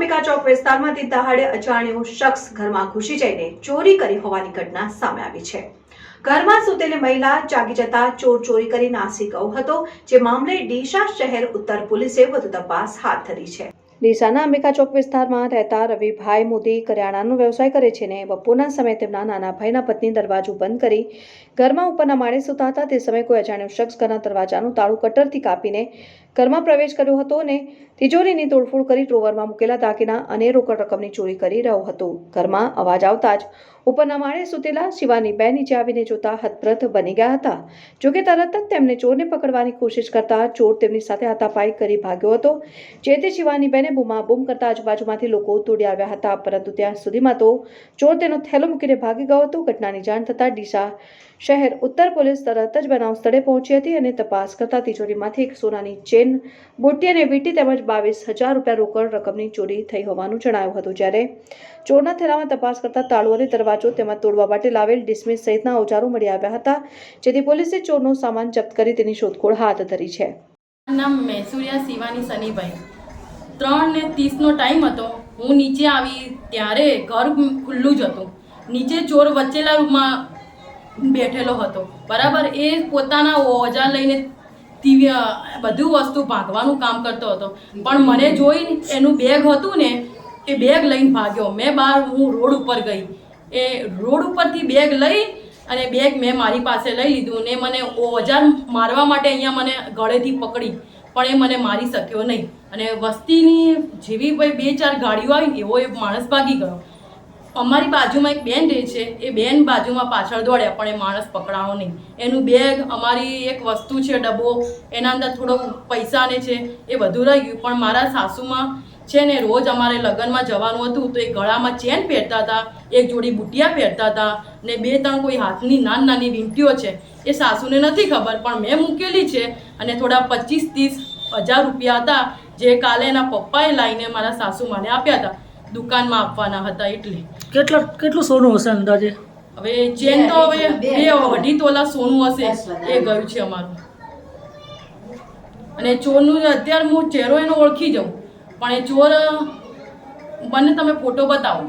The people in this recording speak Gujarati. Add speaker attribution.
Speaker 1: અંબિકા ચોક વિસ્તારમાંથી દહાડે અજાણ્યો શખ્સ ઘરમાં ઘૂસી જઈને ચોરી કરી હોવાની ઘટના સામે આવી છે. ઘરમાં સૂતેલી મહિલા જાગી જતા ચોર ચોરી કરી નાસી ગયો હતો, જે મામલે ડીસા શહેર ઉત્તર પોલીસે વધુ તપાસ હાથ ધરી છે. ડીસાના અંબિકા ચોક વિસ્તારમાં રહેતા રવિભાઈ મોદી કરિયાણાનો વ્યવસાય કરે છે ને બપોરના સમયે તેમના નાના ભાઈના પત્ની દરવાજો બંધ કરી ઘરમાં ઉપરના માળે સૂતા હતા તે સમયે કોઈ અજાણ્યો શખ્સ ઘરના દરવાજાનું તાળું કટરથી કાપીને ઘરમાં પ્રવેશ કર્યો હતો અને તિજોરીની તોડફોડ કરી ડ્રોવરમાં મૂકેલા દાગીના અને રોકડ રકમની ચોરી કરી રહ્યો હતો. ઘરમાં અવાજ આવતા જ ઉપરના માળે સૂતેલા શિવાની બેન નીચે આવીને જોતા હતપ્રત બની ગયા હતા. જોકે તરત જ તેમને ચોરને પકડવાની કોશિશ કરતા ચોર તેમની સાથે હાથાપાઈ કરી ભાગ્યો હતો. જે તે શિવાની બેને બૂમાબૂમ કરતા આજુબાજુમાંથી લોકો તોડી આવ્યા હતા, પરંતુ ત્યાં સુધીમાં તો ચોર તેનો થેલો મૂકીને ભાગી ગયો હતો. ઘટનાની જાણ થતાં ડીસા શહેર ઉત્તર પોલીસ તરત જ બનાવ સ્થળે પહોંચી હતી અને તપાસ કરતા તિજોરીમાંથી એક સોનાની ચેન, બોટી અને વીંટી તેમજ બાવીસ હજાર રૂપિયા રોકડ રકમની ચોરી થઈ હોવાનું જણાયું હતું. જ્યારે ચોરના થેલામાં તપાસ કરતા તાળુ અને દરવાજો તેમાં તોડવા માટે લાવેલ ડિસમિસ સહિતના ઓજારો મળી આવ્યા હતા, જેથી પોલીસે ચોરનો સામાન જપ્ત કરી તેની શોધખોળ હાથ ધરી છે.
Speaker 2: નામ મેસુરિયા શિવાની સનીભાઈ ત્રણ ને ત્રીસનો ટાઈમ હતો. હું નીચે આવી ત્યારે ઘર ખુલ્લું જ હતું. નીચે ચોર વચ્ચેલા રૂમમાં બેઠેલો હતો. બરાબર એ પોતાના ઓજા લઈને બધું વસ્તુ ભાગવાનું કામ કરતો હતો. પણ મને જોઈ એનું બેગ હતું ને, એ બેગ લઈને ભાગ્યો. મેં બહાર હું રોડ ઉપર ગઈ. એ રોડ ઉપરથી બેગ લઈ અને બેગ મેં મારી પાસે લઈ લીધું ને મને ઓજાર મારવા માટે અહીંયા મને ગળેથી પકડી, પણ એ મને મારી શક્યો નહીં. અને વસ્તીની જેવી ભાઈ બે ચાર ગાડીઓ આવી એવો એ માણસ ભાગી ગયો. અમારી બાજુમાં એક બેન રહે છે, એ બેન બાજુમાં પાછળ દોડ્યા, પણ એ માણસ પકડાવો નહીં. એનું બેગ અમારી એક વસ્તુ છે, ડબ્બો, એના અંદર થોડો પૈસાને છે, એ બધું રહી ગયું. પણ મારા સાસુમાં છે ને રોજ અમારે લગ્નમાં જવાનું હતું તો એ ગળામાં ચેન પહેરતા હતા એક જોડી બુટિયા પહેરતા હતા ને બે ત્રણ કોઈ હાથની નાની નાની વીંટીઓ છે એ સાસુને નથી ખબર પણ મેં મૂકેલી છે અને થોડા પચીસ ત્રીસ હજાર રૂપિયા હતા જે કાલે એના પપ્પાએ લાવીને મારા સાસુ મને આપ્યા હતા દુકાનમાં આપવાના હતા એટલે.
Speaker 3: કેટલા કેટલું સોનું હશે અંદાજે?
Speaker 2: હવે ચેન તો હવે બે અઢી તોલા સોનું હશે એ ગયું છે અમારું. અને ચોરનું અત્યારે હું ચહેરો એનો ઓળખી જાઉં. પણ એ ચોર મને તમે ફોટો બતાવો.